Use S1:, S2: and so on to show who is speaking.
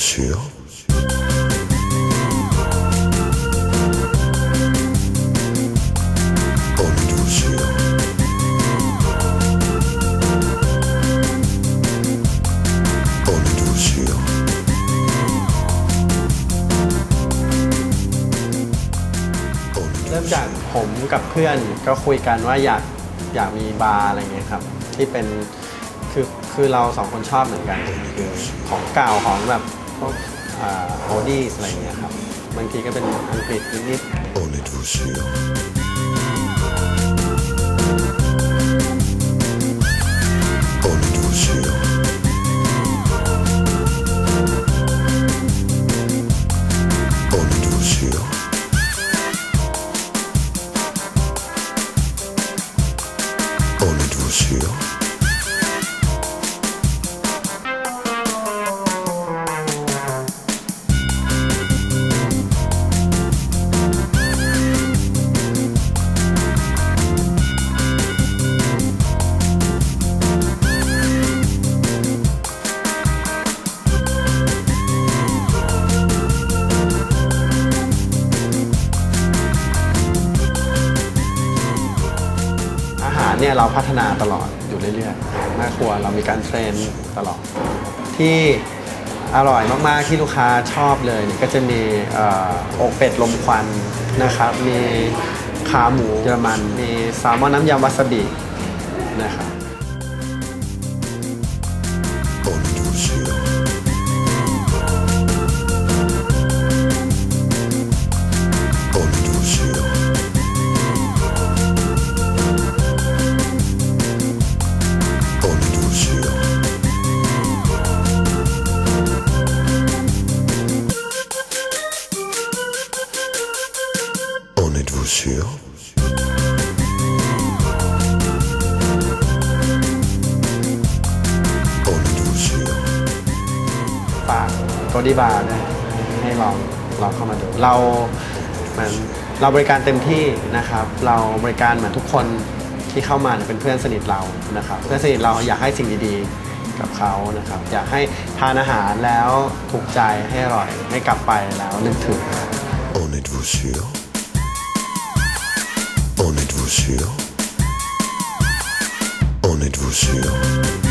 S1: chaussures. เริ่มจากผมกับเพื่อนก็คุยกันว่าอยากอยากมีบาร์อะไรเงี้ยครับ ที่เป็นคือคือเราสองคนชอบเหมือนกัน คือของเก่าของแบบ พวกโอดี้อะไรเงี้ยครับบางทีก็เป็นอังกฤษนิด
S2: En êtes-vous sûrs sûr
S1: เนี่ยเราพัฒนาตลอดอยู่เรื่อยๆหน้าครัวเรามีการเทรนตลอด ที่อร่อยมากๆที่ลูกค้าชอบเลยเนี่ยก็จะมีอออกเป็ดลมควันนะครับมีขาหมูเยอรมัน มีแซลมอนน้ำยำวาซาบินะครับ
S2: En êtes-vous sûr En êtes-vous sûr
S1: ฝากโกดีบาร์ด้วยให้ลองลองเข้ามาดูเราเหมือนเราบริการเต็มที่นะครับ เราบริการเหมือนทุกคนที่เข้ามาเนี่ยเป็นเพื่อนสนิทเรานะครับ เพื่อนสนิทเราอยากให้สิ่งดีๆกับเขานะครับ อยากให้ทานอาหารแล้วถูกใจให้อร่อยให้กลับไปแล้วนึกถึง
S2: En êtes-vous sûr En êtes-vous sûr? En êtes-vous sûr?